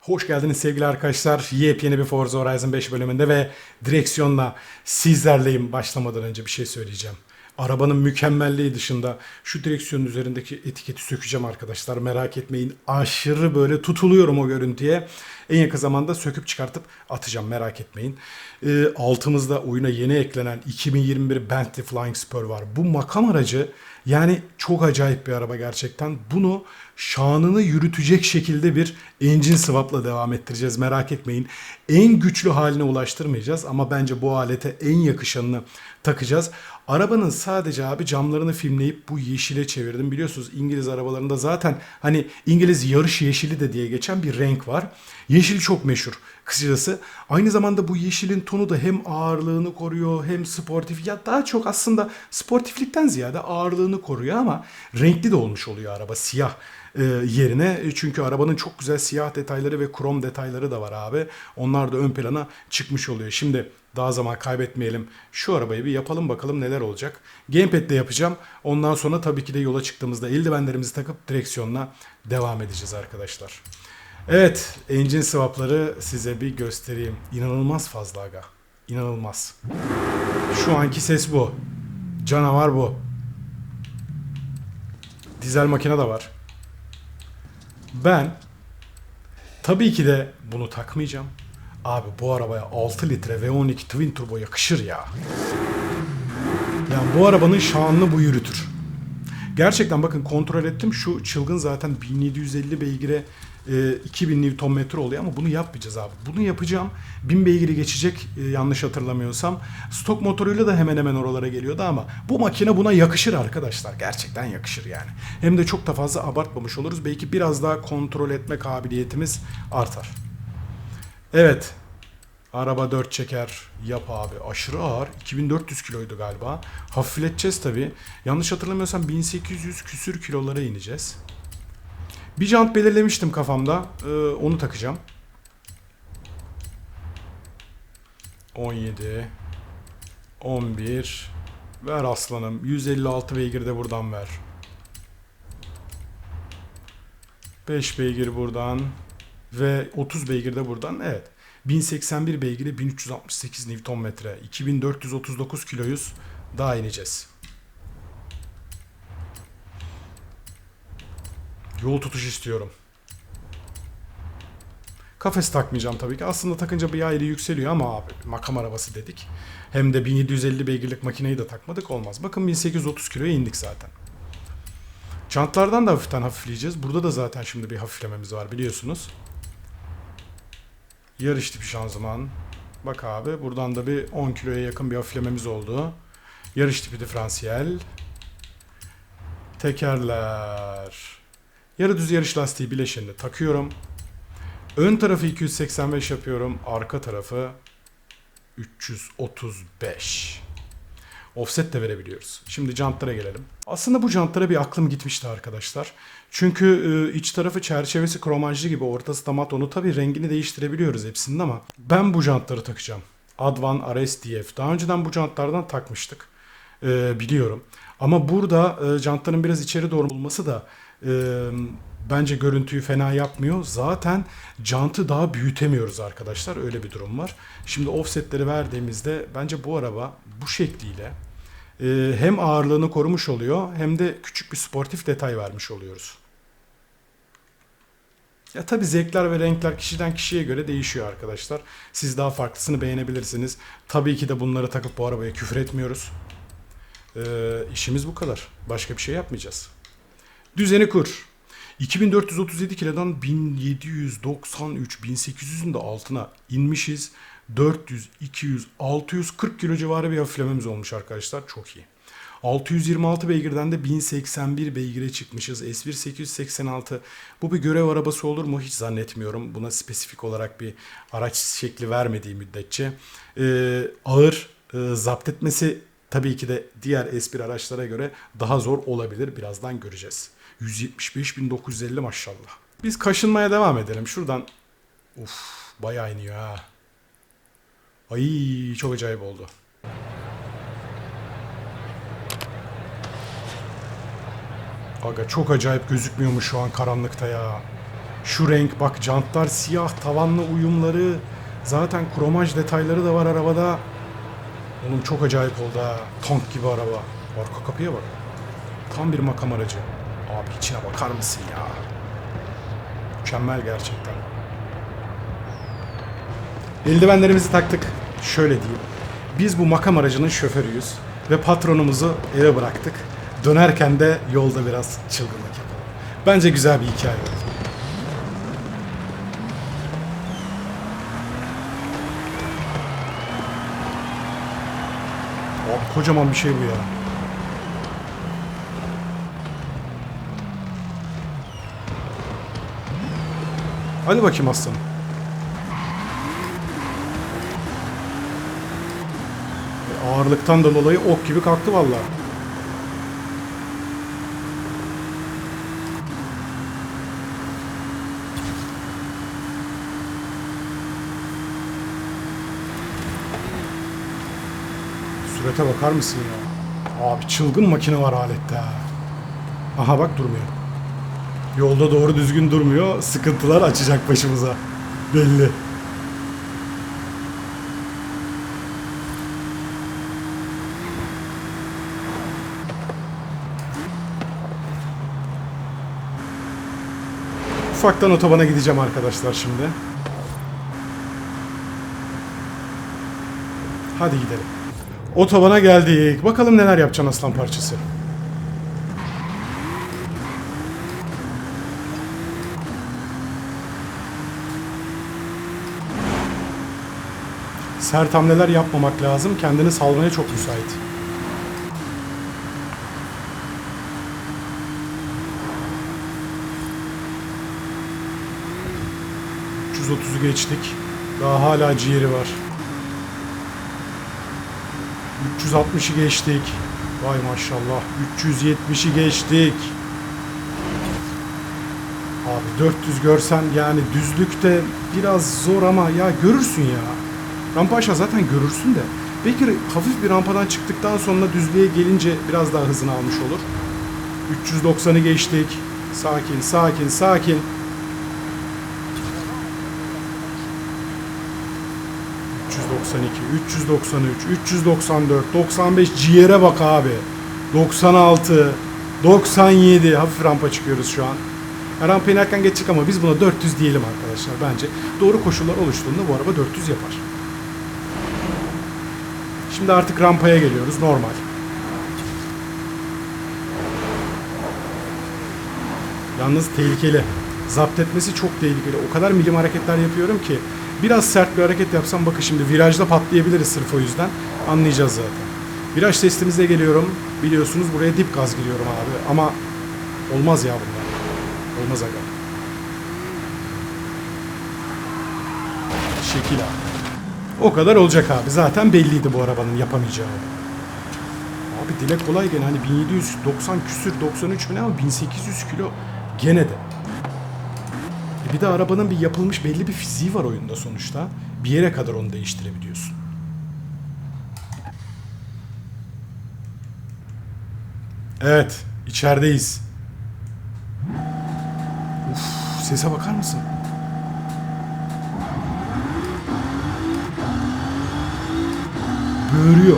Hoş geldiniz sevgili arkadaşlar. Yepyeni bir Forza Horizon 5 bölümünde ve direksiyonla sizlerleyim. Başlamadan önce bir şey söyleyeceğim. Arabanın mükemmelliği dışında şu direksiyonun üzerindeki etiketi sökeceğim arkadaşlar. Merak etmeyin. Aşırı böyle tutuluyorum o görüntüye. En yakın zamanda söküp çıkartıp atacağım merak etmeyin. Ee, altımızda oyuna yeni eklenen 2021 Bentley Flying Spur var. Bu makam aracı yani çok acayip bir araba gerçekten. Bunu şanını yürütecek şekilde bir engine swap'la devam ettireceğiz. Merak etmeyin. En güçlü haline ulaştırmayacağız ama bence bu alete en yakışanını takacağız. Arabanın sadece abi camlarını filmleyip bu yeşile çevirdim. Biliyorsunuz İngiliz arabalarında zaten hani İngiliz yarış yeşili de diye geçen bir renk var. Yeşil çok meşhur kısacası. Aynı zamanda bu yeşilin tonu da hem ağırlığını koruyor hem sportif. Ya daha çok aslında sportiflikten ziyade ağırlığını koruyor ama renkli de olmuş oluyor araba siyah e, yerine. Çünkü arabanın çok güzel siyah detayları ve krom detayları da var abi. Onlar da ön plana çıkmış oluyor. Şimdi daha zaman kaybetmeyelim. Şu arabayı bir yapalım bakalım neler olacak. Gamepad'de yapacağım. Ondan sonra tabii ki de yola çıktığımızda eldivenlerimizi takıp direksiyonla devam edeceğiz arkadaşlar. Evet, engine swapları size bir göstereyim. İnanılmaz fazla aga. İnanılmaz. Şu anki ses bu. Canavar bu. Dizel makine de var. Ben tabii ki de bunu takmayacağım. Abi bu arabaya 6 litre V12 Twin Turbo yakışır ya. Yani bu arabanın şanını bu yürütür. Gerçekten bakın kontrol ettim şu çılgın zaten 1750 beygire e, 2000 Nm oluyor ama bunu yapmayacağız abi. Bunu yapacağım. 1000 beygiri geçecek e, yanlış hatırlamıyorsam. Stok motoruyla da hemen hemen oralara geliyordu ama bu makine buna yakışır arkadaşlar. Gerçekten yakışır yani. Hem de çok da fazla abartmamış oluruz. Belki biraz daha kontrol etme kabiliyetimiz artar. Evet. Araba 4 çeker. Yap abi. Aşırı ağır. 2400 kiloydu galiba. Hafifleteceğiz tabi. Yanlış hatırlamıyorsam 1800 küsür kilolara ineceğiz. Bir jant belirlemiştim kafamda. Ee, onu takacağım. 17 11 Ver aslanım. 156 beygir de buradan ver. 5 beygir buradan ve 30 beygir de buradan. Evet. 1081 beygiri 1368 Nm. 2439 kiloyuz. Daha ineceğiz. Yol tutuş istiyorum. Kafes takmayacağım tabii ki. Aslında takınca bir ayrı yükseliyor ama abi makam arabası dedik. Hem de 1750 beygirlik makineyi de takmadık olmaz. Bakın 1830 kiloya indik zaten. Çantlardan da hafiften hafifleyeceğiz. Burada da zaten şimdi bir hafiflememiz var biliyorsunuz. Yarış tipi şanzıman. Bak abi buradan da bir 10 kiloya yakın bir hafiflememiz oldu. Yarış tipi diferansiyel. Tekerler. Yarı düz yarış lastiği bileşenini takıyorum. Ön tarafı 285 yapıyorum. Arka tarafı 335. Offset de verebiliyoruz. Şimdi jantlara gelelim. Aslında bu jantlara bir aklım gitmişti arkadaşlar. Çünkü e, iç tarafı çerçevesi kromajlı gibi ortası da mat onu tabii rengini değiştirebiliyoruz hepsinin ama ben bu jantları takacağım. Advan RSDF. Daha önceden bu jantlardan takmıştık. E, biliyorum. Ama burada e, jantların biraz içeri doğru olması da e, bence görüntüyü fena yapmıyor. Zaten jantı daha büyütemiyoruz arkadaşlar. Öyle bir durum var. Şimdi offsetleri verdiğimizde bence bu araba bu şekliyle e, hem ağırlığını korumuş oluyor hem de küçük bir sportif detay vermiş oluyoruz. Ya tabi zevkler ve renkler kişiden kişiye göre değişiyor arkadaşlar. Siz daha farklısını beğenebilirsiniz. Tabii ki de bunları takıp bu arabaya küfür etmiyoruz. Ee, işimiz bu kadar. Başka bir şey yapmayacağız. Düzeni kur. 2437 kilodan 1793, 1800'ün de altına inmişiz. 400, 200, 640 kilo civarı bir hafiflememiz olmuş arkadaşlar. Çok iyi. 626 beygirden de 1081 beygire çıkmışız. S1 886. Bu bir görev arabası olur mu? Hiç zannetmiyorum. Buna spesifik olarak bir araç şekli vermediği müddetçe. Ee, ağır, e, zapt etmesi tabii ki de diğer S1 araçlara göre daha zor olabilir. Birazdan göreceğiz. 175.950 maşallah. Biz kaşınmaya devam edelim. Şuradan Uf, bayağı iniyor ha. Ay çok acayip oldu. Aga çok acayip gözükmüyor mu şu an karanlıkta ya? Şu renk bak jantlar siyah, tavanlı uyumları. Zaten kromaj detayları da var arabada. Oğlum çok acayip oldu ha. Tank gibi araba. Arka kapıya bak. Tam bir makam aracı. Abi içine bakar mısın ya? Mükemmel gerçekten. Eldivenlerimizi taktık. Şöyle diyeyim. Biz bu makam aracının şoförüyüz. Ve patronumuzu eve bıraktık. Dönerken de yolda biraz çılgınlık yapalım. Bence güzel bir hikaye oldu. Kocaman bir şey bu ya. Hadi bakayım aslanım. E, Ağırlıktan da dolayı ok gibi kalktı vallahi. Sürete bakar mısın ya? Abi çılgın makine var alette ha. Aha bak durmuyor. Yolda doğru düzgün durmuyor. Sıkıntılar açacak başımıza. Belli. Ufaktan otobana gideceğim arkadaşlar şimdi. Hadi gidelim. Otobana geldik. Bakalım neler yapacaksın aslan parçası. Sert hamleler yapmamak lazım. Kendini salmaya çok müsait. ...330'u geçtik. Daha hala ciğeri var. 360'ı geçtik. Vay maşallah. 370'i geçtik. Abi 400 görsen yani düzlükte biraz zor ama ya görürsün ya. Rampa aşağı zaten görürsün de. Belki hafif bir rampadan çıktıktan sonra düzlüğe gelince biraz daha hızını almış olur. 390'ı geçtik. Sakin, sakin, sakin. ...392, 393, 394, 95 ciğere bak abi. 96, 97 hafif rampa çıkıyoruz şu an. Ya Rampa inerken geçecek ama biz buna 400 diyelim arkadaşlar bence. Doğru koşullar oluştuğunda bu araba 400 yapar. Şimdi artık rampaya geliyoruz normal. Yalnız tehlikeli. Zapt etmesi çok tehlikeli. O kadar milim hareketler yapıyorum ki biraz sert bir hareket yapsam bakın şimdi virajda patlayabiliriz sırf o yüzden. Anlayacağız zaten. Viraj testimizde geliyorum. Biliyorsunuz buraya dip gaz giriyorum abi. Ama olmaz ya bunlar. Olmaz aga. Şekil abi. O kadar olacak abi. Zaten belliydi bu arabanın yapamayacağı. Abi dile kolay gene hani 1790 küsür 93 mü ne ama 1800 kilo gene de. E bir de arabanın bir yapılmış belli bir fiziği var oyunda sonuçta. Bir yere kadar onu değiştirebiliyorsun. Evet, içerideyiz. Uf, sese bakar mısın? Böğürüyor.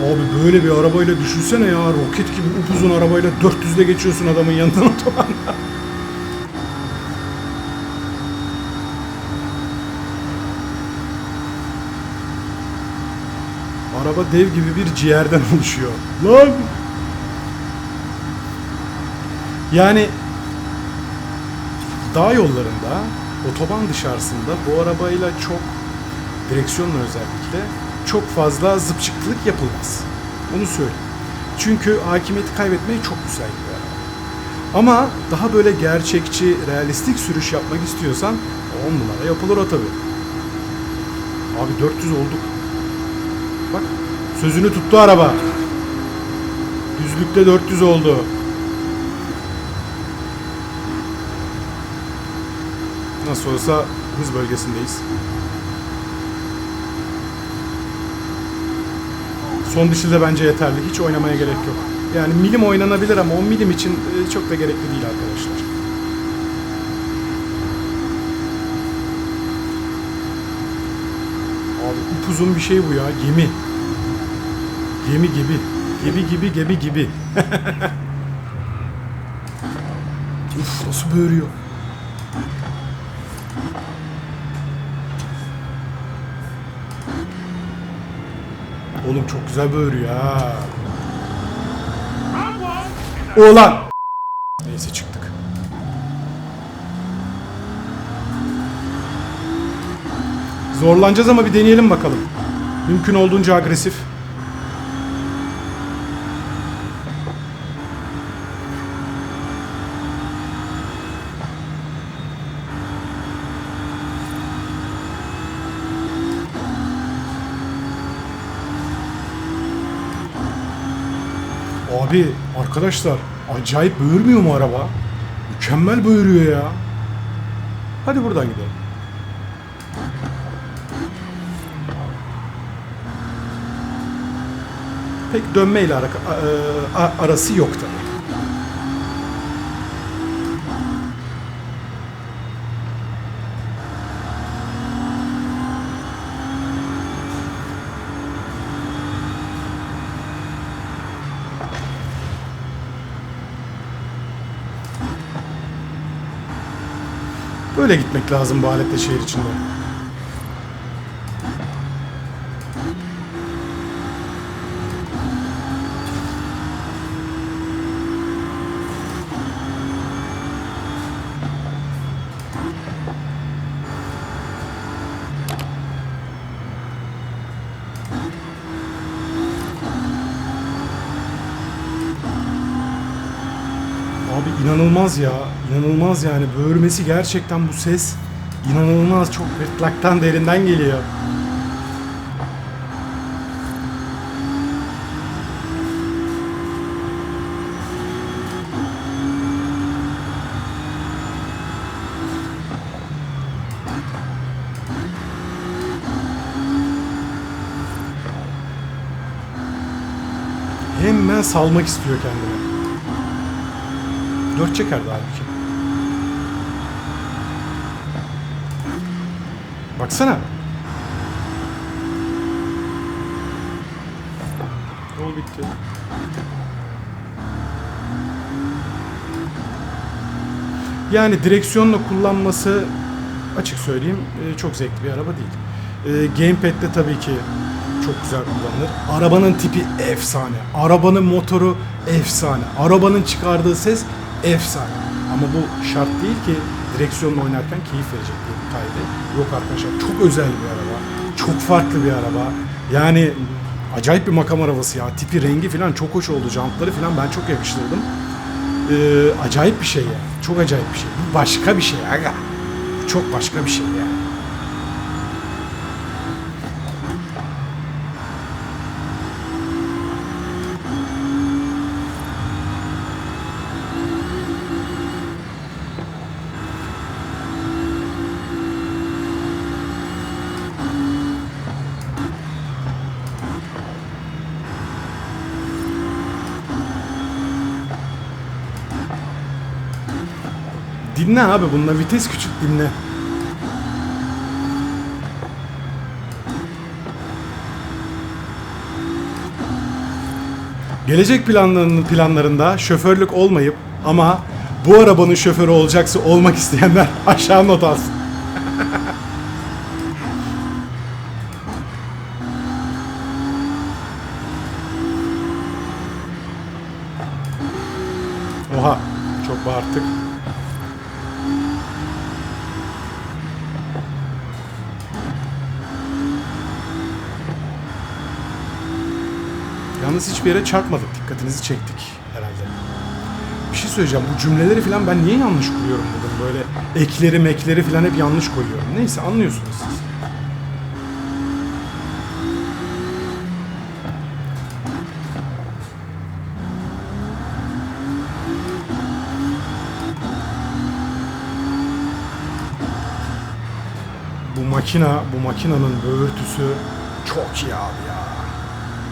Abi böyle bir arabayla düşünsene ya roket gibi upuzun arabayla 400'de geçiyorsun adamın yanından otobanda. Araba dev gibi bir ciğerden oluşuyor. Lan! Yani dağ yollarında, otoban dışarısında bu arabayla çok direksiyonla özellikle çok fazla zıpçıklık yapılmaz. Onu söyleyeyim. Çünkü hakimiyeti kaybetmeye çok müsait bir araba. Ama daha böyle gerçekçi, realistik sürüş yapmak istiyorsan 10 numara yapılır o tabi. Abi 400 olduk. Bak sözünü tuttu araba. Düzlükte 400 oldu. Nasıl olsa hız bölgesindeyiz. Son dişi de bence yeterli. Hiç oynamaya gerek yok. Yani milim oynanabilir ama o milim için e, çok da gerekli değil arkadaşlar. Abi upuzun bir şey bu ya. Gemi. Gemi gibi. Gibi gibi gibi gibi. Uf nasıl böğürüyor. Oğlum çok güzel böğürüyor ha. Oğlan. Neyse çıktık. Zorlanacağız ama bir deneyelim bakalım. Mümkün olduğunca agresif. Abi arkadaşlar acayip böğürmüyor mu araba? Mükemmel böğürüyor ya. Hadi buradan gidelim. Pek dönmeyle ara- a- arası yok tabii. Böyle gitmek lazım bu aletle şehir içinde. Abi inanılmaz ya. inanılmaz yani. Böğürmesi gerçekten bu ses inanılmaz. Çok gırtlaktan derinden geliyor. Hemen salmak istiyor kendini. Dört çekerdi halbuki. Baksana. Yol bitti. Yani direksiyonla kullanması açık söyleyeyim e, çok zevkli bir araba değil. E, Gamepad'de tabii ki çok güzel kullanılır. Arabanın tipi efsane. Arabanın motoru efsane. Arabanın çıkardığı ses efsane. Ama bu şart değil ki direksiyonla oynarken keyif verecek diye bir kaydı. Yok arkadaşlar çok özel bir araba. Çok farklı bir araba. Yani acayip bir makam arabası ya. Tipi rengi falan çok hoş oldu. Jantları falan ben çok yakıştırdım. Ee, acayip bir şey ya. Çok acayip bir şey. Bu başka bir şey aga. Çok başka bir şey yani. Dinle abi bununla vites küçük dinle. Gelecek planlarının planlarında şoförlük olmayıp ama bu arabanın şoförü olacaksa olmak isteyenler aşağı not alsın. Yalnız hiçbir yere çarpmadık. Dikkatinizi çektik herhalde. Bir şey söyleyeceğim. Bu cümleleri falan ben niye yanlış kuruyorum bugün? Böyle ekleri mekleri falan hep yanlış koyuyorum. Neyse anlıyorsunuz siz. Bu makina, bu makinanın böğürtüsü çok iyi abi ya.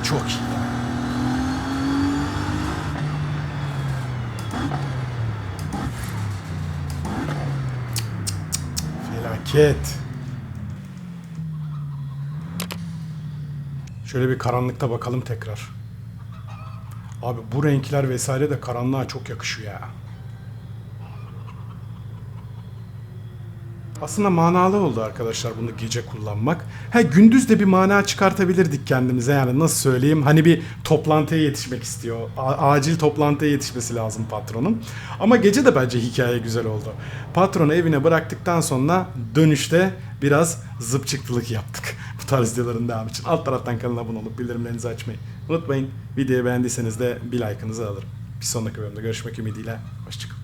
Çok iyi ya. Felaket. Şöyle bir karanlıkta bakalım tekrar. Abi bu renkler vesaire de karanlığa çok yakışıyor ya. Aslında manalı oldu arkadaşlar bunu gece kullanmak. Ha gündüz de bir mana çıkartabilirdik kendimize yani nasıl söyleyeyim hani bir toplantıya yetişmek istiyor. A- acil toplantıya yetişmesi lazım patronun. Ama gece de bence hikaye güzel oldu. Patronu evine bıraktıktan sonra dönüşte biraz zıpçıklılık yaptık. Bu tarz videoların devamı için. Alt taraftan kanala abone olup bildirimlerinizi açmayı unutmayın. Videoyu beğendiyseniz de bir like'ınızı alırım. Bir sonraki bölümde görüşmek ümidiyle. Hoşçakalın.